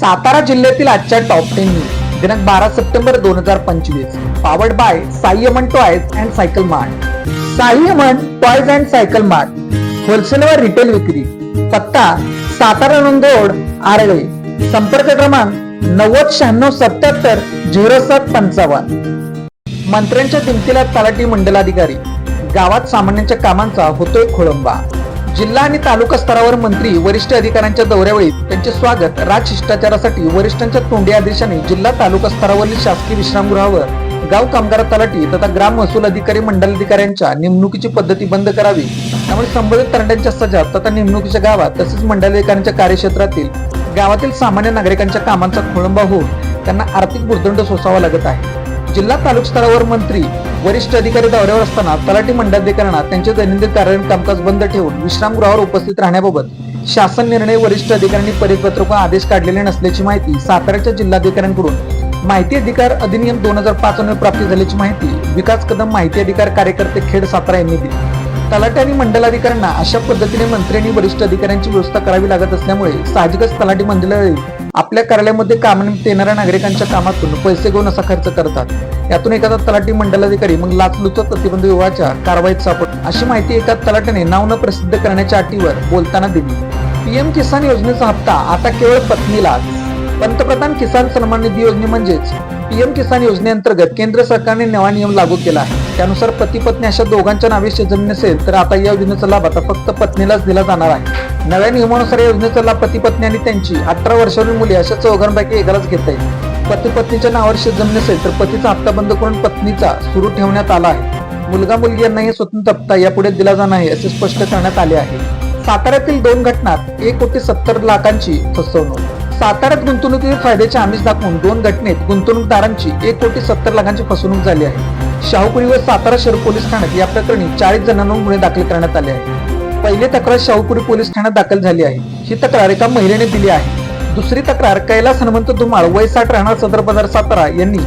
सातारा जिल्ह्यातील आजच्या top ten news दिनांक बारा सप्टेंबर दोन हजार पंचवीस. Powered by Sai toys and cycle mart Sai toys and cycle mart wholesale व रिटेल विक्री. पत्ता सातारा नंदोड आरळे. संपर्क क्रमांक नव्वद शहाण्णव सत्याहत्तर झिरो सात पंचावन्न. मंत्र्यांच्या दिमतीला तलाठी मंडलाधिकारी. गावात सामान्यांच्या कामांचा होतोय खोळंबा. जिल्हा आणि तालुका स्तरावर मंत्री वरिष्ठ अधिकाऱ्यांच्या दौऱ्यावेळी त्यांचे स्वागत राजशिष्टाचारासाठी वरिष्ठांच्या तोंडी आदेशाने जिल्हा तालुका स्तरावरील शासकीय विश्रामगृहावर गाव कामगार तलाठी तथा ग्राम महसूल अधिकारी मंडलाधिकाऱ्यांच्या नेमणुकीची पद्धती बंद करावी. त्यामुळे संबंधित तरंड्यांच्या सजा तथा नेमणुकीच्या गावात तसेच मंडलाधिकाऱ्यांच्या कार्यक्षेत्रातील गावातील सामान्य नागरिकांच्या कामांचा खोळंबा होऊन त्यांना आर्थिक भुर्दंड सोसावा लागत आहे. जिल्हा तालुका स्तरावर मंत्री वरिष्ठ अधिकारी दौऱ्यावर असताना तलाठी मंडलाधिकाऱ्यांना त्यांचे दैनंदिन कार्यालयीन कामकाज बंद ठेवून विश्रामगृहावर उपस्थित राहण्याबाबत शासन निर्णय वरिष्ठ अधिकाऱ्यांनी परिपत्रक व आदेश काढलेले नसल्याची माहिती साताऱ्याच्या जिल्हाधिकाऱ्यांकडून माहिती अधिकार अधिनियम दोन हजार पाच प्राप्त झाल्याची माहिती विकास कदम माहिती अधिकार कार्यकर्ते खेड सातारा यांनी दिली. तलाठी आणि मंडलाधिकाऱ्यांना अशा पद्धतीने मंत्री आणि वरिष्ठ अधिकाऱ्यांची व्यवस्था करावी लागत असल्यामुळे साहजिकच तलाठी मंडळ आपल्या कार्यालयामध्ये कामानिमित्त येणाऱ्या नागरिकांच्या कामातून पैसे घेऊन असा खर्च करतात. यातून एखादा तलाठी मंडलाधिकारी मग लाचलुचत प्रतिबंध विभागाच्या कारवाईत सापड अशी माहिती एका तलाट्याने नाव न प्रसिद्ध करण्याच्या अटीवर बोलताना दिली. पीएम किसान योजनेचा हप्ता आता केवळ पत्नीला पंतप्रधान किसान सन्मान निधी योजने म्हणजेच पीएम किसान योजनेअंतर्गत केंद्र सरकारने नवा नियम लागू केला आहे. त्यानुसार पती पत्नी अशा दोघांच्या नावे शेतजमीन नसेल तर आता या योजनेचा लाभ आता फक्त पत्नीलाच दिला जाणार आहे. नव्या नियमानुसार या योजनेचा लाभ पती पत्नी आणि त्यांची अठरा वर्षावरील मुली अशा चौघांपैकी एकालाच घेता येईल. पती पत्नीच्या नावावर शेतजमीन नसेल तर पतीचा हप्ता बंद करून पत्नीचा सुरू ठेवण्यात आला आहे. मुलगा मुलगी यांना हे स्वतंत्र हप्ता यापुढे दिला जाणार आहे असे स्पष्ट करण्यात आले आहे. साताऱ्यातील दोन घटनात एक कोटी सत्तर लाखांची फसवणूक. साताऱ्यात गुंतवणुकीतील फायद्याचे आमिष दाखवून दोन घटनेत गुंतवणूकदारांची एक कोटी सत्तर लाखांची फसवणूक झाली आहे. शाहूपुरी व सातारा शहर पोलीस ठाण्यात या प्रकरणी चाळीस जणांवर गुन्हे दाखल करण्यात आले आहे पहिली तक्रार शाहूपुरी पोलीस ठाण्यात दाखल झाली आहे. ही तक्रार एका महिलेने दिली आहे. दुसरी तक्रार कैलास हनुमंत धुमाळ वय साठ राहणार सदर बाजार सातारा यांनी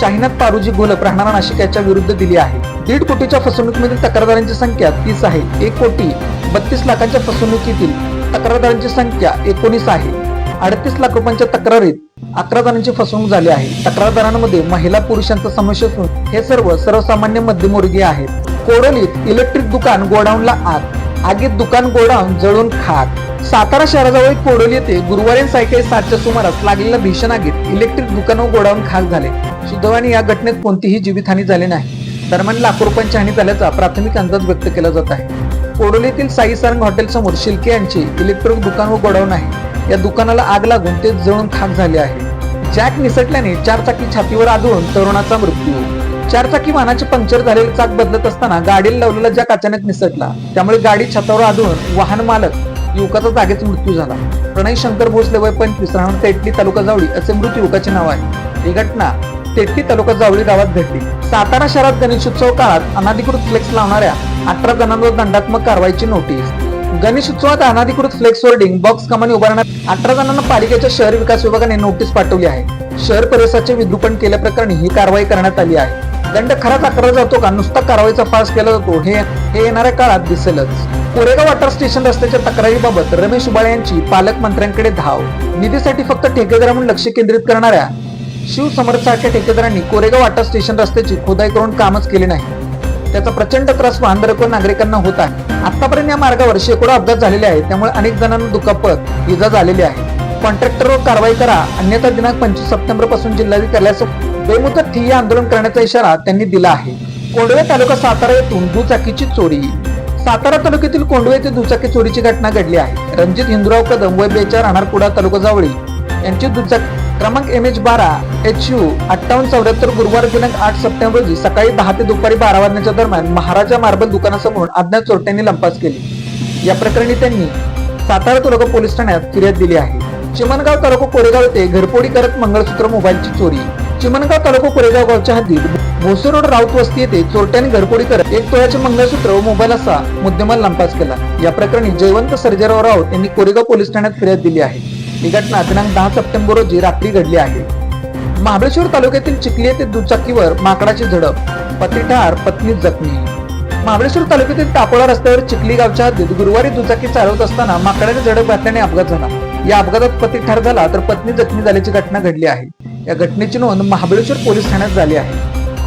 शाहीनाथ पारुजी गोलप राहणारा नाशिक याच्या विरुद्ध दिली आहे. दीड कोटीच्या फसवणुकीमधील तक्रारदारांची संख्या तीस आहे. एक कोटी बत्तीस लाखांच्या फसवणुकीतील तक्रारदारांची संख्या एकोणीस आहे. अडतीस लाख रुपयांच्या तक्रारीत अकरा जणांची फसवणूक झाली आहे. तक्रारदारांमध्ये महिला पुरुषांचा समावेश असून हे सर्व सर्वसामान्य मध्यमवर्गीय आहेत. कोडोलीत इलेक्ट्रिक दुकान गोडाऊनला आग. आगीत दुकान गोडाऊन जळून खाक. सातारा शहराजवळ कोडोली येथे गुरुवारी सायंकाळी सातच्या सुमारास लागलेल्या भीषण आगीत इलेक्ट्रिक दुकान व गोडाऊन खाक झाले. सुदैवाने या घटनेत कोणतीही जीवितहानी झाली नाही. दरम्यान लाखो रुपयांची हानी झाल्याचा प्राथमिक अंदाज व्यक्त केला जात आहे. कोडोलीतील साई सारंग हॉटेल समोर शिल्के यांचे इलेक्ट्रिक दुकान व गोडाऊन आहे. या दुकानाला आग लागून ते जळून खाक झाले आहे. जॅक निसटल्याने चारचाकी छातीवर आदळून तरुणाचा मृत्यू. चारचाकी वाहनाचे पंक्चर झालेले चाक बदलत असताना गाडीला लावलेला जॅक अचानक निसटला. त्यामुळे गाडी छतावर आदळून वाहन मालक युवकाचा जागेच मृत्यू झाला. प्रणय शंकर भोसले वय पंचवीस राहणार तेटली तालुका जावळी असे मृत युवकाचे नाव आहे. ही घटना तेटली तालुका जावळी गावात घडली. सातारा शहरात गणेशोत्सव काळात अनाधिकृत फ्लेक्स लावणाऱ्या अठरा जणांवर दंडात्मक कारवाईची नोटीस. गणेश उत्सवात अनाधिकृत फ्लेक्स होर्डिंग बॉक्स कमानी उभारण्यात अठरा जणांना पालिकेच्या शहर विकास विभागाने नोटीस पाठवली आहे. शहर परिसराचे विद्रुपण केल्याप्रकरणी ही कारवाई करण्यात आली आहे. दंड खराच आकारला जातो का? नुसता कारवाईचा फास केला जातो हे हे येणाऱ्या काळात दिसेलच. कोरेगाव वॉटर स्टेशन रस्त्याच्या तक्रारीबाबत रमेश उबाळे यांची पालकमंत्र्यांकडे धाव. निधीसाठी फक्त ठेकेदार म्हणून लक्ष केंद्रित करणाऱ्या शिवसमर्थ सारख्या ठेकेदारांनी कोरेगाव वॉटर स्टेशन रस्त्याची खोदाई करून कामच केले नाही. त्याचा प्रचंड त्रास वाहनधारक व नागरिकांना होत आहे. आतापर्यंत या मार्गावर शेकडो अपघात झालेले आहेत त्यामुळे अनेक जणांना दुखापत इजा झालेली आहे. कॉन्ट्रॅक्टरवर कारवाई करा अन्यथा दिनांक पंचवीस सप्टेंबरपासून जिल्हाधिकाऱ्यासह बेमुदत ठिय्या आंदोलन करण्याचा इशारा त्यांनी दिला आहे. कोंडवे तालुका सातारा येथून दुचाकीची चोरी. सातारा तालुक्यातील कोंडवे येथे दुचाकी चोरीची घटना घडली आहे. रणजित हिंदुराव कदम वय बेचार राहणारपुडा तालुका जावळी यांची दुचाकी क्रमांक एम एच बारा एच यू अठ्ठावन्न चौऱ्याहत्तर गुरुवार दिनांक आठ सप्टेंबर रोजी सकाळी दहा ते दुपारी बारा वाजण्याच्या दरम्यान महाराजा मार्बल दुकानासमोर अज्ञात चोरट्यांनी लंपास केली. या प्रकरणी त्यांनी सातारा तालुका पोलीस ठाण्यात फिर्याद दिली आहे. चिमणगाव तालुका कोरेगाव येथे घरपोडी करत मंगळसूत्र मोबाईलची चोरी. चिमणगाव तालुका कोरेगाव गावच्या हद्दीत भोसे रोड राऊत वस्ती येथे चोरट्यांनी घरपोडी करत एक तोळ्याचे मंगळसूत्र व मोबाईल असा मुद्देमाल लंपास केला. या प्रकरणी जयवंत सर्जेराव राऊत यांनी कोरेगाव पोलीस ठाण्यात फिर्याद दिली आहे. ही घटना दिनांक दहा सप्टेंबर रोजी रात्री घडली आहे. महाबळेश्वर तालुक्यातील चिखली येथे दुचाकीवर माकडाची झडप पती ठार पत्नी जखमी. महाबळेश्वर तालुक्यातील तापोळा रस्त्यावर चिखली गावच्या हद्दीत गुरुवारी दुचाकी चालवत असताना माकडाने झडप घातल्याने अपघात झाला. या अपघातात पती ठार झाला तर पत्नी जखमी झाल्याची घटना घडली आहे. या घटनेची नोंद महाबळेश्वर पोलीस ठाण्यात झाली आहे.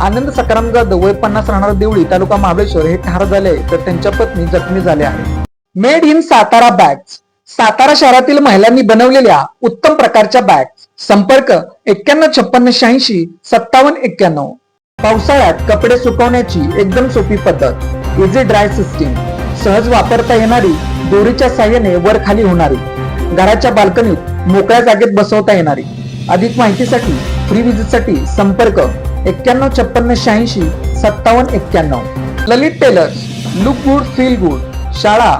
आनंद सकाराम जाधव वय पन्नास राहणार देवळी तालुका महाबळेश्वर हे ठार झाले तर त्यांच्या पत्नी जखमी झाल्या आहेत. Made in Satara bags Satara शहरातील महिलांनी बनवलेल्या उत्तम प्रकारच्या बॅग्स संपर्क एक्क्याण्णव छप्पन्न शहाऐंशी सत्तावन्न एक्क्याण्णव. पावसाळ्यात कपडे सुकवण्याची एकदम सोपी पद्धत. इझी ड्राय सिस्टीम सहज वापरता येणारी दोरीच्या साह्याने वर खाली होणारी. घराच्या बाल्कनीत मोकळ्या जागेत बसवता येणारी. अधिक माहितीसाठी फ्री विजिटसाठी संपर्क एक्क्याण्णव छप्पन्न शहाऐंशी सत्तावन्न एक्क्याण्णव. Lalit tailors look good feel good शाळा